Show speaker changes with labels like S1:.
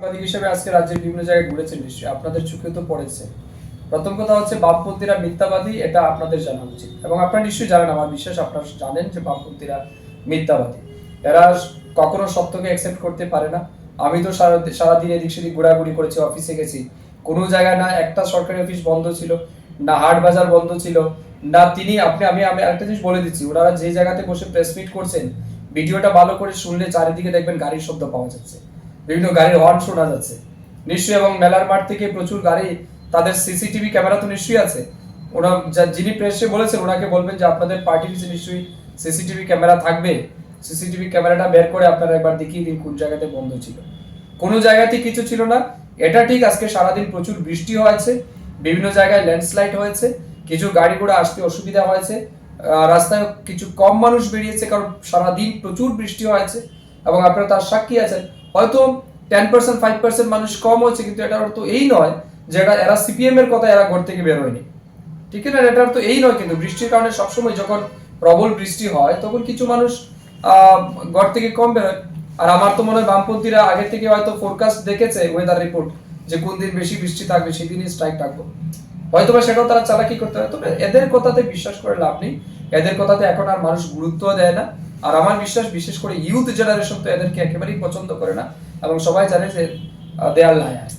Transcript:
S1: সাংবাদিক হিসেবে আজকে রাজ্যের বিভিন্ন জায়গায় ঘুরেছেন নিশ্চয়ই, আপনাদের চোখে তো পড়েছে। প্রথম কথা হচ্ছে বামপন্থীরা মিথ্যাবাদী, এটা আপনাদের জানা উচিত। এবং আপনারা নিশ্চয়ই জানেন, আমার বিশ্বাস আপনারা জানেন যে বামপন্থীরা মিথ্যাবাদী। এরা কখনো সত্যকে অ্যাকসেপ্ট করতে পারে না। আমি তো সারা সারাদিন এদিক সেদিক ঘোরাঘুরি করেছি অফিসে গেছি। কোনো জায়গায় না একটা সরকারি অফিস বন্ধ ছিল, না হাট বাজার বন্ধ ছিল, না তিনি, আপনি, আমি আমি একটা জিনিস বলে দিচ্ছি, ওনারা যে জায়গাতে বসে প্রেস মিট করছেন, ভিডিওটা ভালো করে শুনলে চারিদিকে দেখবেন গাড়ির শব্দ পাওয়া যাচ্ছে। বিভিন্ন গাড়ির হর্ন শোনা যাচ্ছে। নিশ্চয়ই এবং মেলার মাঠ থেকে প্রচুর গাড়ি, তাদের সিসিটিভি ক্যামেরা তো নিশ্চয়ই আছে। ওরা যিনি প্রেসে বলেছেন, ওনাকে বলবেন যে আপনাদের পার্টির নিশ্চয়ই সিসিটিভি ক্যামেরা থাকবে। সিসিটিভি ক্যামেরাটা বের করে আপনারা একবার দেখিয়ে দিন কোন জায়গাতে বন্ধ ছিল। কোনো জায়গাতে কিছু ছিল না। এটা ঠিক, আজকে সারাদিন প্রচুর বৃষ্টি হয়েছে, বিভিন্ন জায়গায় ল্যান্ডস্লাইড হয়েছে, কিছু গাড়ি ঘোড়া আসতে অসুবিধা হয়েছে রাস্তায় কিছু কম মানুষ বেরিয়েছে কারণ সারাদিন প্রচুর বৃষ্টি হয়েছে এবং আপনারা তার সাক্ষী আছেন। হয়তো টেন পার্সেন্ট ফাইভ পার্সেন্ট মানুষ কম হয়েছে, কিন্তু এটার অর্থ এই নয় যে এটা এরা সিপিএম এর কথা এরা ঘর থেকে বের হয়নি। ঠিক না এটার তো এই নয় কিন্তু বৃষ্টির কারণে সবসময় যখন প্রবল বৃষ্টি হয়, তখন কিছু মানুষ ঘর থেকে কম বেরোয় আর আমার তো মনে হয় বামপন্থীরা আগে থেকে হয়তো ফোরকাস্ট দেখেছে ওয়েদার রিপোর্ট যে কোন দিন বেশি বৃষ্টি থাকবে সেই দিনই স্ট্রাইক থাকব হয়তো বা সেটাও তারা চালাকি করতে হয় তবে এদের কথাতে বিশ্বাস করে লাভ নেই। এদের কথাতে এখন আর মানুষ গুরুত্ব দেয় না। আর আমার বিশ্বাস, বিশেষ করে ইউথ জেনারেশন তো এদেরকে একেবারেই পছন্দ করে না। এবং সবাই জানে যে দেয়াল লায়ার